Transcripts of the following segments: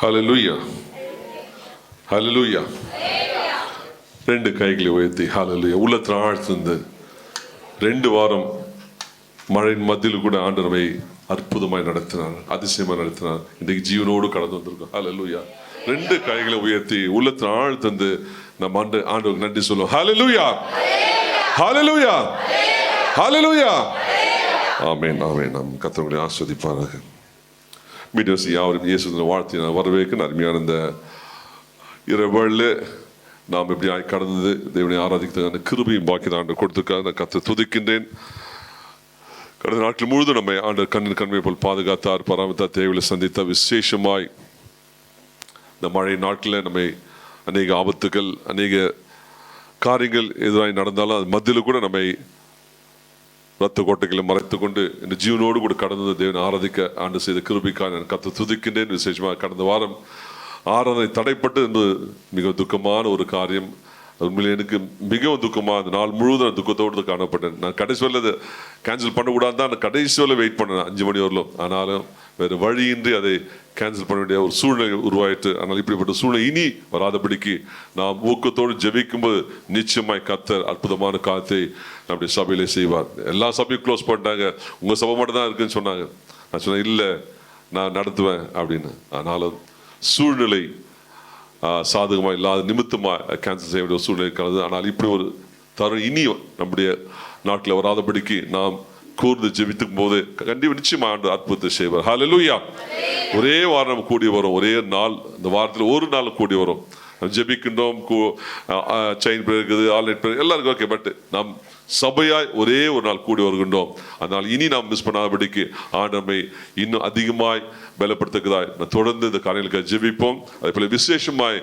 ஹalleluya ஹalleluya ரெண்டு கைகளை உயர்த்தி ஹalleluya உள்ளத்தில் ஆழ்த்துந்து ரெண்டு வாரம் மழையின் மத்தியில் கூட ஆண்டவை அற்புதமாய் நடத்தினார் அதிசயமாக நடத்தினார். இன்றைக்கு ஜீவனோடு கடந்து வந்திருக்கோம். ஹலலுயா ரெண்டு கைகளை உயர்த்தி உள்ளத்துல ஆழ்த்தந்து நம்ம ஆண்டு ஆண்டவருக்கு நன்றி சொல்லுவோம். ஹலலுயா ஹலலுயா ஹலலுயா ஆமேன் ஆமேன் நம் கத்தவங்களை ஆஸ்வதிப்பார்கள் மீடியஸ் அவர் இயேசு வாழ்த்தி நான் வரவேற்க அருமையான இந்த இரவழில் நாம் எப்படி ஆய் கடந்தது தேவனை ஆராதிக்கிறதுக்கான கிருபையும் பாக்கி ஆண்டு கொடுத்துருக்காரு நான் கத்தை துதிக்கின்றேன் கடந்த நாட்கள் முழுதும் நம்மை ஆண்டு கண்ணின் கண்மை போல் பாதுகாத்தார் பராமரித்தார் தேவையில் சந்தித்த விசேஷமாய் இந்த மழை நாட்களில் நம்மை அநேக ஆபத்துகள் அநேக காரியங்கள் எதிராக நடந்தாலும் அது மத்தியில் கூட நம்மை ரத்த கோட்டைகளை மறைத்து கொண்டு இந்த ஜீவனோடு கூட கடந்து தேவன் ஆராதிக்க ஆண்டு செய்த கிருபிக்காக நான் கத்து துதிக்கின்றேன். விசேஷமாக கடந்த வாரம் ஆராதனை தடைப்பட்டு என்று மிக துக்கமான ஒரு காரியம். உண்மையில் எனக்கு மிகவும் துக்கமாக அந்த நாள் முழுவதும் நான் துக்கத்தோடு காணப்பட்டேன். நான் கடைசி வரல அதை கேன்சல் பண்ணக்கூடாது தான் நான் கடைசி வரல வெயிட் பண்ணேன் அஞ்சு மணி வரலும். ஆனாலும் வேறு வழியின்றி அதை கேன்சல் பண்ண வேண்டிய ஒரு சூழ்நிலை உருவாயிட்டு ஆனால் இப்படிப்பட்ட சூழ்நிலை இனி வராதபடிக்கு நாம் ஊக்கத்தோடு ஜெபிக்கும்போது நிச்சயமாய் கத்தர் அற்புதமான காத்தை நம்முடைய சபையிலே செய்வார். எல்லா சபையும் க்ளோஸ் பண்ணிட்டாங்க. உங்கள் சபை மட்டும் தான் இருக்குன்னு சொன்னாங்க. நான் சொன்னேன் இல்லை நான் நடத்துவேன் அப்படின்னு. ஆனாலும் சூழ்நிலை சாதகமாக இல்லாத நிமித்தமாக கேன்சல் செய்ய வேண்டிய ஒரு சூழ்நிலை இருக்கிறது. ஆனால் இப்படி ஒரு தருணம் இனி நம்முடைய நாட்டில் வராதபடிக்கு நாம் கூர்ந்து ஜெபித்துக்கும் போது கண்டிப்பாக நிச்சயமாக ஆண்டு அற்புதத்தை செய்வார். ஹalleluya ஒரே வாரம் நம்ம கூடி வரும். ஒரே நாள் இந்த வாரத்தில் ஒரு நாள் கூடி வரும். ஜெபிக்கின்றோம் செயின் இருக்குது ஆல்ரைட் எல்லாருக்கும் ஓகே பட் நாம் சபையாய் ஒரே ஒரு நாள் கூடி வருகின்றோம். அதனால் இனி நாம் மிஸ் பண்ணாதபடிக்கு ஆண்டமை இன்னும் அதிகமாய் பலப்படுத்துகிறதாய். நான் தொடர்ந்து இந்த காரியங்களுக்காக ஜெபிப்போம். அதே போல விசேஷமாய்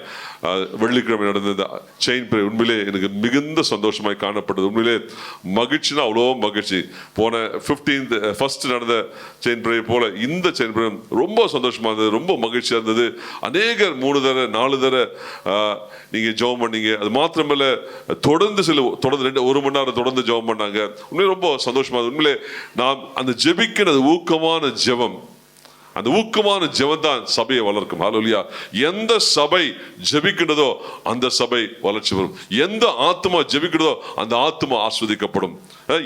வெள்ளிக்கிழமை நடந்த இந்த செயின் பிரே உண்மையிலே எனக்கு மிகுந்த சந்தோஷமாய் காணப்பட்டது. உண்மையிலே மகிழ்ச்சினா அவ்வளோ மகிழ்ச்சி. போன ஃபிஃப்டீன்த் ஃபர்ஸ்ட் நடந்த செயின் பிரே போல இந்த செயின் பிரே ரொம்ப சந்தோஷமா இருந்தது ரொம்ப மகிழ்ச்சியாக இருந்தது. அநேகர் மூணு தர நாலு தர ஆஹ், நீங்க ஜெபம் பண்ணீங்க. அது மாத்திரமில்ல தொடர்ந்து சில தொடர்ந்து ரெண்டு ஒரு மணி நேரம் தொடர்ந்து ஜெபம் பண்ணாங்க. உண்மையிலே ரொம்ப சந்தோஷமா உண்மையிலே நாம் அந்த ஜெபிக்கிறது ஊக்கமான ஜெபம். அந்த ஊக்கமான ஜெபம் தான் சபையை வளர்க்கும். ஹலோலியா எந்த சபை ஜெபிக்கிறதோ அந்த சபை வளர்ச்சி வரும் எந்த ஆத்மா ஜெபிக்கிறதோ அந்த ஆத்மா ஆஸ்வதிக்கப்படும்.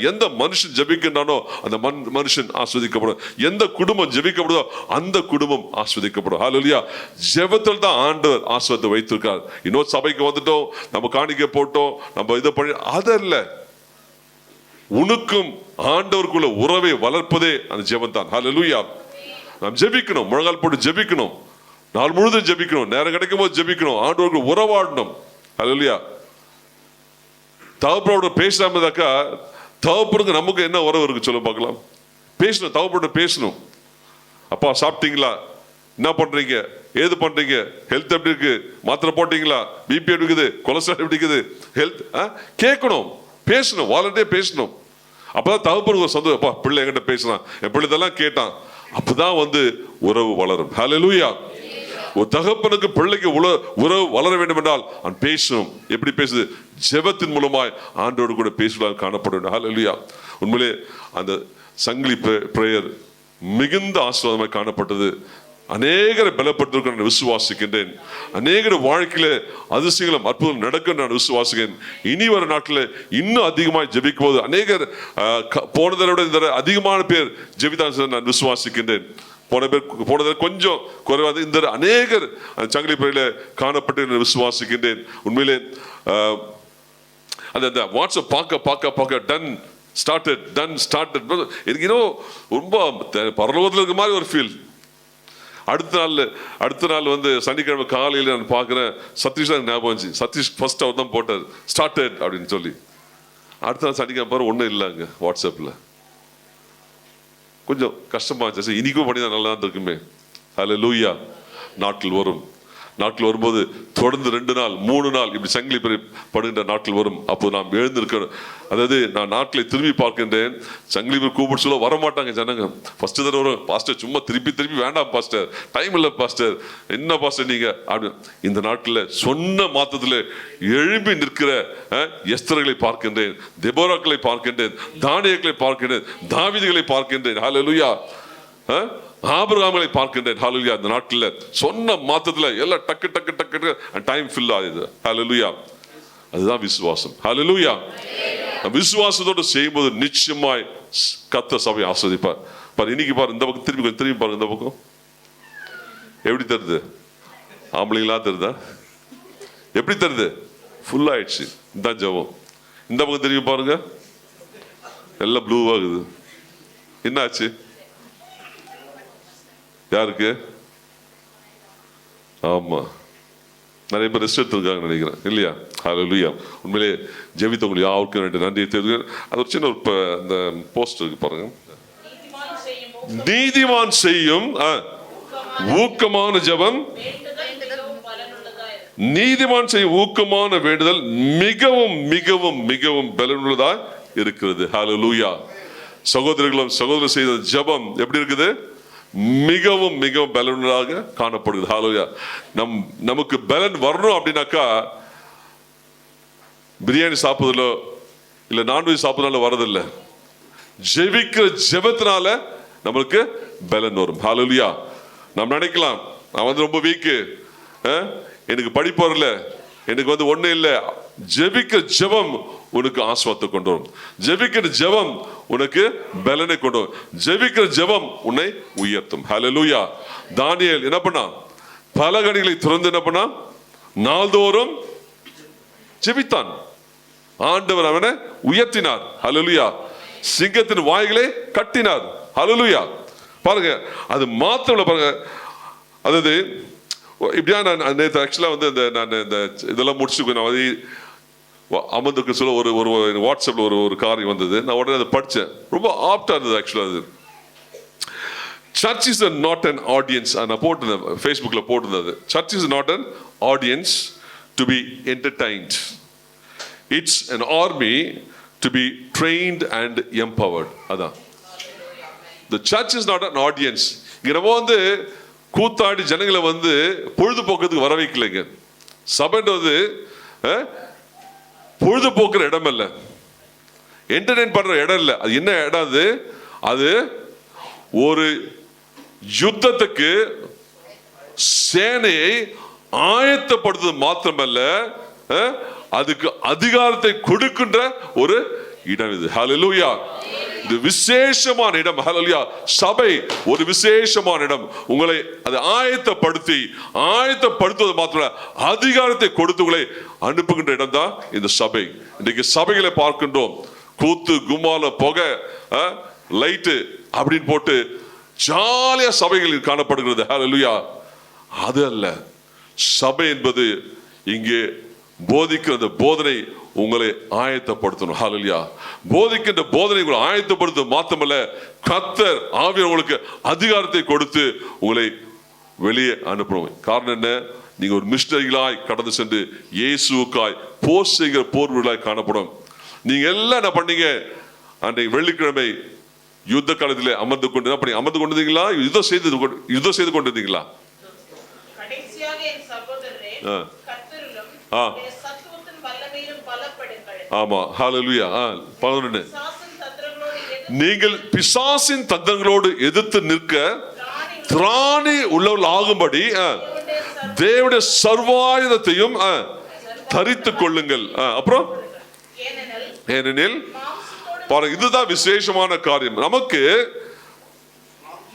எந்த மனுஷன் ஜெபிக்கின்றானோ அந்த மண் மனுஷன் ஆஸ்வதிக்கப்படும். எந்த குடும்பம் ஜெபிக்கப்படுதோ அந்த குடும்பம் ஆஸ்வதிக்கப்படும். ஹலோலியா ஜெபத்தில் தான் ஆண்டவர் ஆஸ்வத்தை வைத்திருக்கார். இன்னொரு சபைக்கு வந்துட்டோம் நம்ம காணிக்க போட்டோம் நம்ம இதை பண்ணி அதல்ல. உனக்கும் ஆண்டவருக்குள்ள உறவை வளர்ப்பதே அந்த ஜெபம் தான் ஹalleluya நாம் ஜெபிக்கணும். முழங்கால் போட்டு ஜெபிக்கணும். நாள் முழுதும் ஜெபிக்கணும். நேரம் கிடைக்கும் போது ஜெபிக்கணும். ஆண்டவருக்கு உறவாடணும். ஹalleluya தகப்பனோட பேசாமதாக்கா தகப்பனுக்கு நமக்கு என்ன உறவு இருக்கு சொல்ல பார்க்கலாம். பேசணும். தகப்பனோட பேசணும். அப்பா சாப்பிட்டீங்களா? என்ன பண்றீங்க? ஏது பண்றீங்க? ஹெல்த் எப்படி இருக்கு? மாத்திரை போட்டீங்களா? பிபி எப்படி இருக்குது? கொலஸ்ட்ரால் எப்படி இருக்குது? ஹெல்த் கேட்கணும். பேசணும். வாலண்டே பேசணும். அப்பதான் தகப்பனுக்கு ஒரு சந்தோஷம். அப்பா பிள்ளை என்கிட்ட பேசுறான் என் பிள்ளை இதெல்லாம் கேட்டான். அப்பதான் வந்து உறவு வளரும். ஹalleluya ஒரு தகப்பனுக்கு பிள்ளைக்கு உல உறவு வளர வேண்டும் என்றால் அவன் பேசணும் எப்படி பேசுது? ஜெபத்தின் மூலமாய் ஆண்டோடு கூட பேசுவதாக காணப்படும். ஹalleluya உண்மையிலே அந்த சங்கிலி ப்ரேயர் மிகுந்த ஆசீர்வாதமாக காணப்பட்டது. அநேகரை பலப்படுத்திருக்க நான் விசுவாசிக்கின்றேன். அநேகர் வாழ்க்கையில அதிசயங்களும் அற்புதம் நடக்கும் நான் விசுவாசிக்கிறேன். இனி வர நாட்டில் இன்னும் அதிகமாக ஜபிக்கும் போது அநேகர் க- போன தடவை விட இந்த அதிகமான பேர் ஜெபிதான் நான் விசுவாசிக்கின்றேன். போன பேர் போனதில் கொஞ்சம் குறைவாக இந்த அநேகர் அந்த சங்கிலி பிறையில காணப்பட்டு நான் விசுவாசிக்கின்றேன். உண்மையிலே அந்த அந்த வாட்ஸ்அப் பார்க்க பார்க்க பார்க்க டன் ஸ்டார்டட் டன் ஸ்டார்டட் எனக்கு இன்னும் ரொம்ப பரலோகத்தில் இருக்க மாதிரி ஒரு ஃபீல் அடுத்த நாள் அடுத்த நாள் வந்து சனிக்கிழமை காலையில் நான் பார்க்குறேன் சதீஷ் தான் ஞாபகம் வந்துச்சு. சதீஷ் ஃபர்ஸ்ட் அவர் தான் போட்டார். ஸ்டார்டட் அப்படின்னு சொல்லி. அடுத்த நாள் சனிக்கிழமை பாரு ஒன்றும் இல்லைங்க வாட்ஸ்அப்பில் கொஞ்சம் கஷ்டமாக இருந்துச்சு. சரி, பண்ணி தான் நல்லா தான் இருக்குமே அதில் லூயா நாட்டில் வரும். நாட்கள் வரும்போது தொடர்ந்து ரெண்டு நாள் மூணு நாள் இப்படி சங்கிலி படுகின்ற நாட்கள் வரும். அப்போது நாம் எழுந்திருக்கணும். அதாவது நான் நாட்களை திரும்பி பார்க்கின்றேன். சங்கிலி பேர் கூப்பிட்டு சொல்ல வரமாட்டாங்க ஜனங்க. ஃபஸ்ட்டு தடவை வரும். பாஸ்டர் சும்மா திருப்பி திருப்பி வேண்டாம் பாஸ்டர் டைம் இல்லை பாஸ்டர் என்ன பாஸ்டர் நீங்கள் அப்படின்னு இந்த நாட்களில் சொன்ன மாத்தத்தில் எழும்பி நிற்கிற எஸ்தர்களை பார்க்கின்றேன். தெபோராக்களை பார்க்கின்றேன். தானியங்களை பார்க்கின்றேன். தாவிதிகளை பார்க்கின்றேன். ஹalleluya ஆ? ஆபிரகாமலை பார்க்கின்றேன். ஹாலுயா அந்த நாட்டில் சொன்ன மாத்தத்தில் எல்லாம் டக்கு டக்கு டக்கு டைம் ஃபில் ஆகுது. ஹalleluya அதுதான் விசுவாசம். ஹalleluya விசுவாசத்தோடு செய்யும்போது நிச்சயமாய் கத்த சபையை ஆஸ்வதிப்பார். பாரு இன்னைக்கு பாரு இந்த பக்கம் திரும்பி கொஞ்சம் திரும்பி பாருங்க இந்த பக்கம். எப்படி தருது ஆம்பளைங்களா தருதா எப்படி தருது ஃபுல் ஆயிடுச்சு. இந்த ஜெபம். இந்த பக்கம் திரும்பி பாருங்க. எல்லாம் ப்ளூவாகுது என்னாச்சு? யாருக்கு? ஆமாம் நிறைய பேர் ரெஸ்ட் எடுத்துருக்காங்க நினைக்கிறேன். இல்லையா? ஹalleluya உண்மையிலே ஜெபித்தவங்க யாருக்கும் ரெண்டு நன்றி தெரிவிக்கிறேன். அது ஒரு சின்ன ஒரு ப- அந்த போஸ்ட் இருக்கு பாருங்க. நீதிமான் செய்யும் ஊக்கமான ஜெபம். நீதிமான் செய்யும் ஊக்கமான வேண்டுதல் மிகவும் மிகவும் மிகவும் பலனுள்ளதா இருக்கிறது. ஹalleluya சகோதரர்களும் சகோதரர் செய்த ஜெபம் எப்படி இருக்குது? மிகவும் மிகவும் பலனாக காணப்படுகிறது. ஹாலோயா நம் நமக்கு பலன் வரணும் அப்படின்னாக்கா பிரியாணி சாப்பிடுறதுல இல்லை நான்வெஜ் சாப்பிட்றதுனால வரதில்லை ஜெபிக்கிற ஜெபத்தினால நம்மளுக்கு பலன் வரும். ஹாலோலியா நாம் நினைக்கலாம் நான் வந்து ரொம்ப வீக்கு எனக்கு படிப்பு வரல. எனக்கு வந்து ஒன்றும் இல்லை. ஜெபிக்கிற ஜெபம் உனக்கு ஆஸ்வாத்தை கொண்டு வரும். ஜெபிக்கிற ஜெபம் உனக்கு பலனை கொண்டு ஜெபிக்கிற ஜெபம் உன்னை உயர்த்தும். ஹலலூயா தானியல் என்ன பண்ணான் பல கனிகளை திறந்து என்ன பண்ணான் நாள்தோறும் ஜெபித்தான். ஆண்டவர் அவனை உயர்த்தினார். ஹலலுயா சிங்கத்தின் வாய்களை கட்டினார். ஹலலுயா பாருங்க அது மாத்திரம் பாருங்க. அதாவது இப்படியா நான் நேற்று ஆக்சுவலாக வந்து இந்த நான் இந்த இதெல்லாம் முடிச்சு நான் வந்து அமர்ந்துக்கு சொல்ல ஒரு ஒரு வாட்ஸ்அப்பில் ஒரு ஒரு காரியம் வந்தது. நான் உடனே அதை படித்தேன் ரொம்ப ஆப்டாக இருந்தது ஆக்சுவலாக அது. Church is not an audience நான் போட்டிருந்தேன் ஃபேஸ்புக்கில் போட்டிருந்தது. Church is not an audience to be entertained it's an army to be trained and empowered அதான். The church is not an audience இங்கே நம்ம வந்து கூத்தாடி ஜனங்களை வந்து பொழுதுபோக்குறதுக்கு வர வைக்கலைங்க. சபைன்றது பொழுதுபோக்குற இடம் இல்லை என்டர்டைன் பண்ற இடம் இல்லை. அது என்ன இடம் அது? அது ஒரு யுத்தத்துக்கு சேனையை ஆயத்தப்படுத்துவது மாத்திரமல்ல அதுக்கு அதிகாரத்தை கொடுக்கின்ற ஒரு இடம் இது. ஹalleluya இது விசேஷமான இடம். ஹலலியா சபை ஒரு விசேஷமான இடம். உங்களை அதை ஆயத்தப்படுத்தி ஆயத்தப்படுத்துவது மாத்திரம் அதிகாரத்தை கொடுத்து உங்களை அனுப்புகின்ற இடம் தான் இந்த சபை. இன்றைக்கு சபைகளை பார்க்கின்றோம். கூத்து கும்மால புகை லைட்டு அப்படின்னு போட்டு ஜாலியாக சபைகளில் காணப்படுகிறது. ஹalleluya அது அல்ல. சபை என்பது இங்கே போதிக்கிற போதனை உங்களை ஆயத்தப்படுத்தணும். ஹalleluya போதிக்கின்ற போதனை உங்களை ஆயத்தப்படுத்த மாத்தமல்ல கத்தர் ஆவியர் உங்களுக்கு அதிகாரத்தை கொடுத்து உங்களை வெளியே அனுப்பணும். காரணம் என்ன? நீங்க ஒரு மிஷினரிகளாய் கடந்து சென்று இயேசுவுக்காய் போர் செய்கிற போர்வர்களாய் காணப்படும். நீங்க எல்லாம் என்ன பண்ணீங்க? அன்றைக்கு வெள்ளிக்கிழமை யுத்த காலத்தில் அமர்ந்து கொண்டு பண்ணி அமர்ந்து கொண்டிருந்தீங்களா? யுத்தம் செய்து யுத்தம் செய்து கொண்டிருந்தீங்களா? ஆ. ஆ. ஆமா ஹalleluya ஆ பதினொன்று தந்திரங்களோடு நீங்கள் பிசாசின் தந்தங்களோடு எதிர்த்து நிற்க திராணி உள்ளவர்கள் ஆகும்படி தேவனுடைய சர்வாயுதத்தையும் ஆ, தரித்துக் கொள்ளுங்கள். அப்புறம்? ஏனெனில் பாருங்க இதுதான் விசேஷமான காரியம். நமக்கு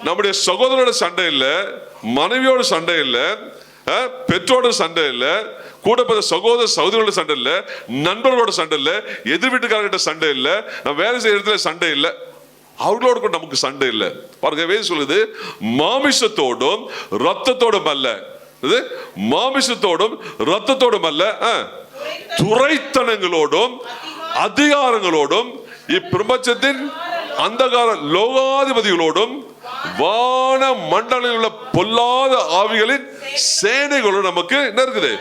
நம்முடைய சகோதரோட சண்டை இல்லை மனைவியோட சண்டை இல்லை பெற்றோட சண்டை இல்லை கூட பிறந்த சகோதர சகோதரோட சண்டை இல்லை நண்பர்களோட சண்டை இல்லை எதிர் வீட்டுக்காரர்கிட்ட சண்டை இல்லை வேலை செய்யற இடத்துல சண்டை இல்லை. அவர்களோட கூட நமக்கு சண்டை இல்லை. பாருங்க வேறு சொல்லுது மாமிசத்தோடும் ரத்தத்தோடும் அல்ல. இது மாமிசத்தோடும் ரத்தத்தோடும் அல்ல துறைத்தனங்களோடும் துரைத்தனங்களோடும் அதிகாரங்களோடும் இப்பிரபஞ்சத்தின் அந்தகார லோகாதிபதிகளோடும் வான மண்டலில் உள்ள பொல்லாத ஆவிகளின் சேனைகளும் நமக்கு என்ன இருக்குது?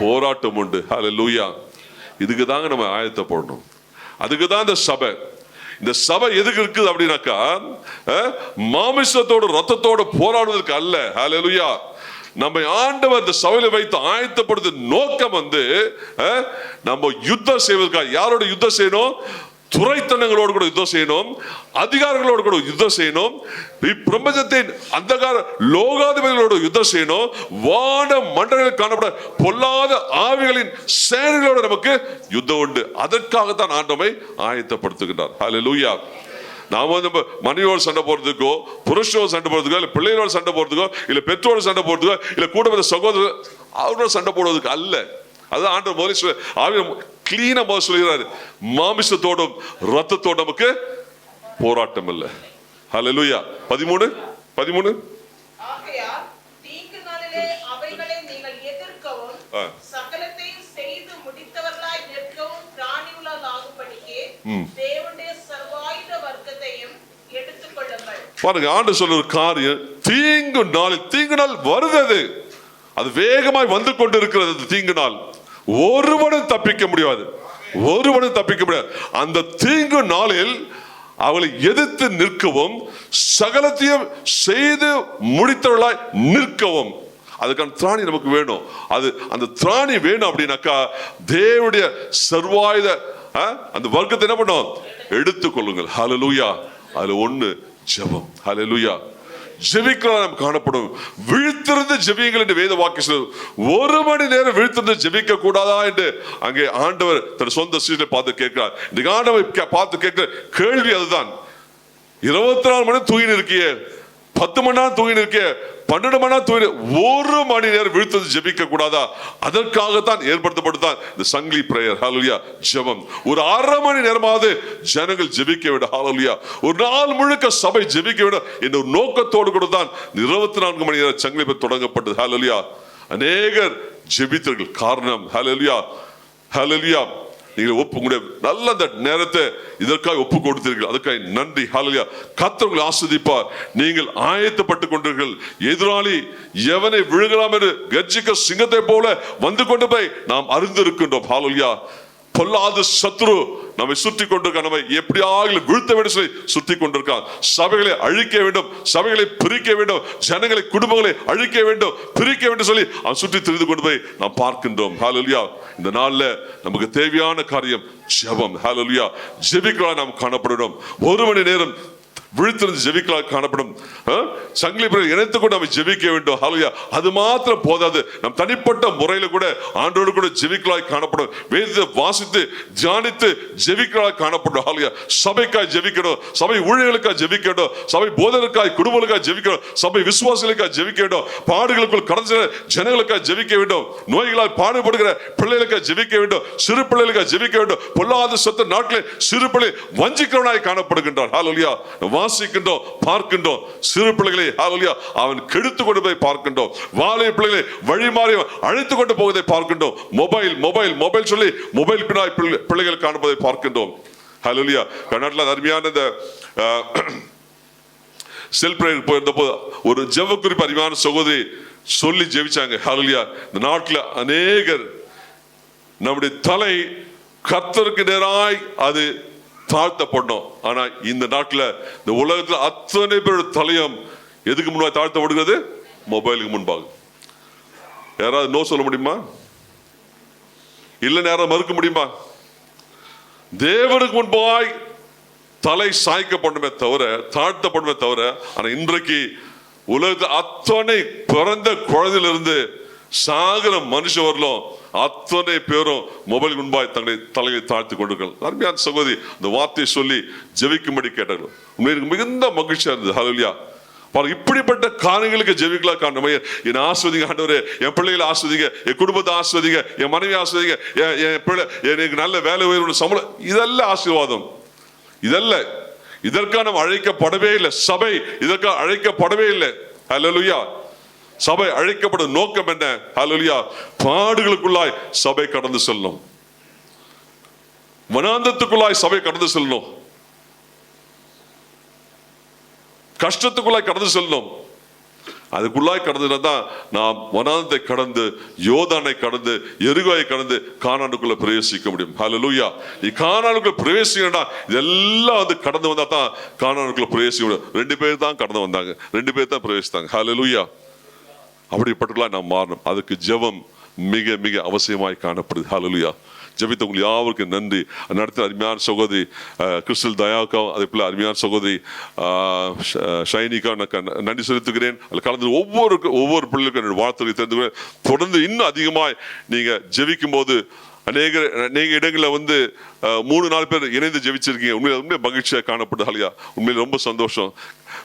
போராட்டம் உண்டு. ஹalleluya இதுக்கு தாங்க நம்ம ஆயத்தப்படணும் அதுக்கு தான் இந்த சபை. இந்த சபை எதுக்கு இருக்குது அப்படின்னாக்கா மாமிசத்தோட ரத்தத்தோட ரத்தத்தோடு போராடுவதற்கு அல்ல. ஹalleluya நம்ம ஆண்டவர் இந்த சபையில வைத்து ஆயத்தப்படுத்த நோக்கம் வந்து நம்ம யுத்தம் செய்வதற்காக. யாரோட யுத்தம் செய்யணும்? துறைத்தனங்களோடு கூட யுத்தம் செய்யணும் அதிகாரங்களோடு கூட யுத்தம் செய்யணும் இப்பிரபஞ்சத்தின் அந்தகார லோகாதிபதிகளோடு யுத்தம் செய்யணும் வான மண்டலங்களில் காணப்பட பொல்லாத ஆவிகளின் சேனைகளோடு நமக்கு யுத்தம் உண்டு. அதற்காகத்தான் ஆண்டமை ஆயத்தப்படுத்துகின்றார். ஹalleluya நாம வந்து நம்ம மனைவியோட சண்டை போறதுக்கோ புருஷனோட சண்டை போறதுக்கோ இல்லை பிள்ளைகளோட சண்டை போறதுக்கோ இல்லை பெற்றோட சண்டை போறதுக்கோ இல்லை கூட சகோதரர் அவரோட சண்டை போடுவதுக்கு அல்ல. அதுதான் ஆண்டவர் முதலில் ஆவி கிளீனா முதல் சொல்கிறாரு மாமிசத்தோடும் ரத்தத்தோடும் நமக்கு போராட்டம் இல்லை. ஹalleluya பதிமூணு? பதிமூணு? பாருங்க ஆண்டு சொல்ற ஒரு காரியம் தீங்கு நாளில் தீங்கு நாள் வருது அது வேகமாய் வந்து கொண்டிருக்கிறது அந்த தீங்கு நாள். ஒருவனும் தப்பிக்க முடியாது. ஒருவனும் தப்பிக்க முடியாது. அந்த தீங்கு நாளில் அவளை எதிர்த்து நிற்கவும் சகலத்தையும் செய்து முடித்தவர்களாய் நிற்கவும். அதுக்கான திராணி நமக்கு வேணும். அது அந்த திராணி வேணும் அப்படின்னாக்கா தேவடைய சர்வாயுத ஆ, அந்த வர்க்கத்தை என்ன பண்ணும்? எடுத்துக்கொள்ளுங்கள். ஹலலூயா அதுல ஒன்று ஜெபம். ஹலலூயா ஜெபிக்கிறதா நாம் காணப்படும். விழுத்திருந்து ஜெபியுங்கள் என்று வேத வாக்கு ஒரு மணி நேரம் விழுத்திருந்து ஜெபிக்க கூடாதா என்று அங்கே ஆண்டவர் தன் சொந்த சீட்டை பார்த்து கேட்கிறார். இன்னைக்கு ஆண்டவர் கே- பார்த்து கேட்கிற கேள்வி அதுதான். இருபத்தி நாலு மணி தூங்கின்னு இருக்கியே பத்து மணி நேரம் தூங்கின்னு இருக்கே பன்னெண்டு மணி நேரம் தூங்கி ஒரு மணி நேரம் விழுத்தது ஜெபிக்க கூடாதா? அதற்காகத்தான் ஏற்படுத்தப்பட்டுதான் இந்த சங்கிலி பிரேயர் ஹாலோலியா ஜெபம். ஒரு அரை மணி நேரமாவது ஜனங்கள் ஜெபிக்க விட ஹாலோலியா ஒரு நாள் முழுக்க சபை ஜெபிக்க விட என்ற ஒரு நோக்கத்தோடு கூட தான் இருபத்தி நான்கு மணி நேரம் சங்கிலி பிரேயர் தொடங்கப்பட்டது. ஹாலோலியா அநேகர் ஜெபித்தார்கள் காரணம். ஹalleluya ஹalleluya நீங்கள் ஒப்பு உங்களுடைய நல்ல அந்த நேரத்தை இதற்காக ஒப்பு கொடுத்தீர்கள். அதுக்காக நன்றி. ஹாலியா கத்தவங்களை ஆஸ்வதிப்பார் நீங்கள் ஆயத்தப்பட்டு கொண்டீர்கள். எதிராளி எவனை விழுகலாம் என்று கர்ஜிக்க சிங்கத்தை போல வந்து கொண்டு போய் நாம் அறிந்திருக்கின்றோம். ஹalleluya பொல்லாத சத்ரு நம்மை சுற்றி கொண்டிருக்க நம்மை எப்படியாக வீழ்த்த வேண்டும் சொல்லி சுற்றி கொண்டிருக்கான். சபைகளை அழிக்க வேண்டும். சபைகளை பிரிக்க வேண்டும். ஜனங்களை குடும்பங்களை அழிக்க வேண்டும். பிரிக்க வேண்டும் சொல்லி அவன் சுற்றி தெரிந்து கொண்டு போய் நாம் பார்க்கின்றோம். ஹாலலியா இந்த நாள்ல நமக்கு தேவையான காரியம் ஜெபம். ஹாலலியா ஜெபிக்கலாம் நாம் காணப்படணும் ஒரு மணி நேரம் விழுத்திருந்து ஜெபிக்கலாக காணப்படும். சங்கிலி பிறகு இணைத்து கொண்டு நம்ம ஜெபிக்க வேண்டும். ஹalleluya அது மாத்திரம் போதாது. நம் தனிப்பட்ட முறையில கூட ஆண்டோடு கூட ஜெபிக்கலாய் காணப்படும். வேதத்தை வாசித்து தியானித்து ஜெபிக்கலாய் காணப்படும். ஹalleluya சபைக்காய் ஜெபிக்கணும். சபை ஊழியர்களுக்காய் ஜெபிக்க வேண்டும் சபை போதனுக்காய் குடும்பங்களுக்காய் ஜெபிக்கணும். சபை விசுவாசிகளுக்காய் ஜெபிக்க வேண்டும் பாடுகளுக்குள் கடந்த சென்ற ஜனங்களுக்காய் ஜெபிக்க வேண்டும். நோய்களால் பாடுபடுகிற பிள்ளைகளுக்காய் ஜெபிக்க வேண்டும். சிறு பிள்ளைகளுக்காய் ஜெபிக்க வேண்டும். பொல்லாத சொத்த நாட்களில் சிறு பிள்ளை வஞ்சிக்கிறவனாய் காணப்படுகின்றான். ஹalleluya வாசிக்கின்றோம் பார்க்கின்றோம். சிறு பிள்ளைகளை அவன் கெடுத்து கொண்டு போய் பார்க்கின்றோம். வாலிப பிள்ளைகளை வழி மாறி அழைத்து கொண்டு போவதை பார்க்கின்றோம். மொபைல் மொபைல் மொபைல் சொல்லி மொபைல் பின்னாய் பிள்ளைகள் காண்பதை பார்க்கின்றோம். ஹலோலியா கர்நாடகாவில் அருமையான இந்த அஹ், செல் பிரேயர் போயிருந்தப்போ ஒரு ஜெவ குறிப்பு அறிவான சகோதரி சொல்லி ஜெபிச்சாங்க. ஹலோலியா இந்த நாட்டில் அநேகர் நம்முடைய தலை கத்தருக்கு நேராய் அது தாழ்த்தப்படணும் ஆனா இந்த நாட்டில் இந்த உலகத்தில் அத்தனை பேரோட தலையும் எதுக்கு முன்பாக தாழ்த்தப்படுகிறது? மொபைலுக்கு முன்பாக. யாராவது நோ சொல்ல முடியுமா? இல்லைன்னு யாராவது மறுக்க முடியுமா? தேவனுக்கு முன்பாய் தலை சாய்க்கப்படுமே தவிர தாழ்த்தப்படுமே தவிர ஆனால் இன்றைக்கு உலகத்தில் அத்தனை பிறந்த குழந்தையிலிருந்து சாகர மனுஷன் வரலும் அத்தனை பேரும் மொபைல் முன்பாய் தங்களை தலையை தாழ்த்தி கொண்டிருக்கிறார் அருமையான சகோதரி இந்த வார்த்தையை சொல்லி ஜெபிக்கும்படி கேட்டார்கள். உண்மையில் மிகுந்த மகிழ்ச்சியா இருந்தது. ஹலோலியா பாருங்க இப்படிப்பட்ட காரியங்களுக்கு ஜெபிக்கலாம் காரணம் என் ஆஸ்வதிங்க ஆண்டவரே என் பிள்ளைகளை ஆஸ்வதிங்க என் குடும்பத்தை ஆஸ்வதிங்க என் மனைவி ஆஸ்வதிங்க என் பிள்ளை எனக்கு நல்ல வேலை உயர்வு சம்பளம். இதெல்லாம் ஆசீர்வாதம். இதல்ல இதற்காக நம்ம அழைக்கப்படவே இல்லை. சபை இதற்காக அழைக்கப்படவே இல்லை. ஹalleluya சபை அழைக்கப்படும் நோக்கம் என்ன? ஹalleluya பாடுகளுக்குள்ளாய் சபை கடந்து செல்லும். வனாந்தத்துக்குள்ளாய் சபை கடந்து செல்லணும் கஷ்டத்துக்குள்ளாய் கடந்து செல்லணும் அதுக்குள்ளாய் கடந்துனா தான் நாம் வனாந்தத்தை கடந்து யோதானை கடந்து எருகாயை கடந்து காணாண்டுக்குள்ள பிரவேசிக்க முடியும். ஹalleluya நீ கானானுக்குள்ள பிரவேசிக்கணும்னா இதெல்லாம் வந்து கடந்து வந்தா தான் கானானுக்குள்ள பிரவேசிக்க முடியும். ரெண்டு பேர் தான் கடந்து வந்தாங்க. ரெண்டு பேர் தான் பிரவேசித்தாங்க. ஹalleluya அப்படிப்பட்டலாம் நாம் மாறணும். அதுக்கு ஜெபம் மிக மிக அவசியமாய் காணப்படுது. ஹalleluya ஜெபித்த உங்கள் யாவருக்கும் நன்றி. நடத்தின அருமையான சகோதரி கிறிஸ்டல் தயாக்கா அதே போல அருமையான சகோதரி ஷைனிக்கா ஷைனிகா நான் நன்றி செலுத்துகிறேன். அதில் கலந்து ஒவ்வொரு ஒவ்வொரு பிள்ளைக்கும் என்னோட வாழ்த்துக்களை தெரிந்து தொடர்ந்து இன்னும் அதிகமாய் நீங்க ஜெபிக்கும் போது அநேக அநேக இடங்களில் வந்து மூணு நாலு பேர் இணைந்து ஜெபிச்சிருக்கீங்க. உண்மையில் உண்மையில மகிழ்ச்சியாக காணப்படுது. ஹாலியா உண்மையில் ரொம்ப சந்தோஷம்.